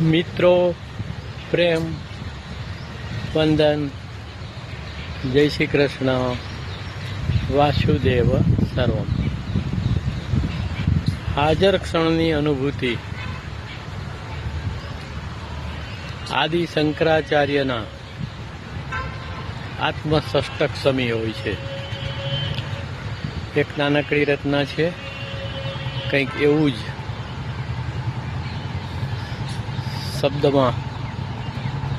મિત્રો, પ્રેમ, વંદન, જય શ્રી કૃષ્ણ, વાસુદેવ સર્વમ. હાજર ક્ષણની અનુભૂતિ. આદિ શંકરાચાર્યના આત્મસષ્ટક સમી હોય છે. એક નાનકડી રચના છે. કંઈક એવું જ શબ્દમાં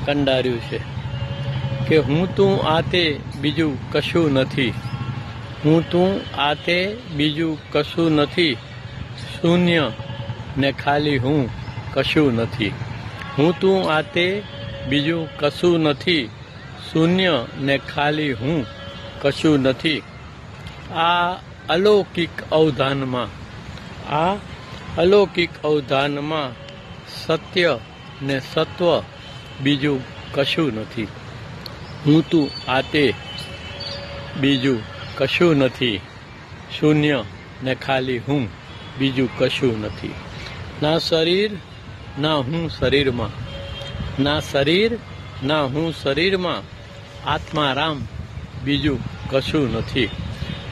કંડાર્યું છે કે હું તું આ તે બીજું કશું નથી. હું તું આ તે બીજું કશું નથી. શૂન્ય ને ખાલી હું કશું નથી. હું તું આ તે બીજું કશું નથી. શૂન્ય ને ખાલી હું કશું નથી. આ અલૌકિક અવધાનમાં, આ અલૌકિક અવધાનમાં સત્ય ને સત્વ બીજું કશું નથી. હું તું આ તે બીજું કશું નથી. શૂન્ય ને ખાલી હું બીજું કશું નથી. ના શરીર, ના હું શરીરમાં. ના શરીર, ના હું શરીરમાં. આત્મા રામ બીજું કશું નથી.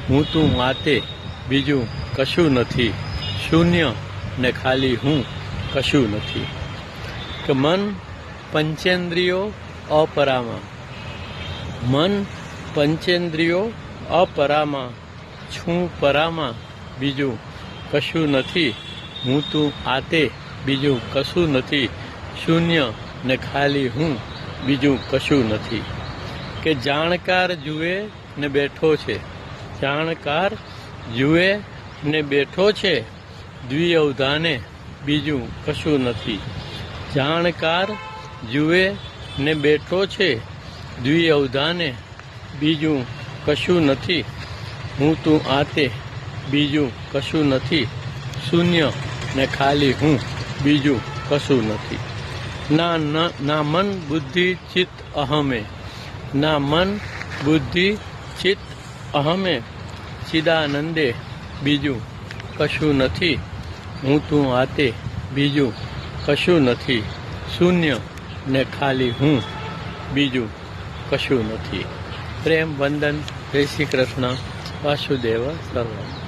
હું તું માતે બીજું કશું નથી. શૂન્ય ને ખાલી હું કશું નથી. કે મન પંચેન્દ્રિયો અપરામાં. મન પંચેન્દ્રિયો અપરામાં. છું પરામાં. બીજું કશું નથી. હું તું આતે. બીજું કશું નથી. શૂન્ય ને ખાલી હું. બીજું કશું નથી. કે જાણકાર જુએ ને બેઠો છે. જાણકાર જુએ ને બેઠો છે. દ્વિઅવધાને બીજું કશું નથી. જાણકાર જુએ ને બેઠો છે. દ્વિઅવધાને બીજું કશું નથી. હું તું આતે બીજું કશું નથી. શૂન્ય ને ખાલી હું બીજું કશું નથી. ના ન- ના મન બુદ્ધિ ચિત્ત અહમે. ના મન બુદ્ધિ ચિત્ત અહમે. ચિદાનંદે બીજું કશું નથી. હું તું આતે બીજું કશું નથી. શૂન્ય ને ખાલી હું. બીજું કશું નથી. પ્રેમ વંદન, જય શ્રી કૃષ્ણ, વાસુદેવ, સર્વમ.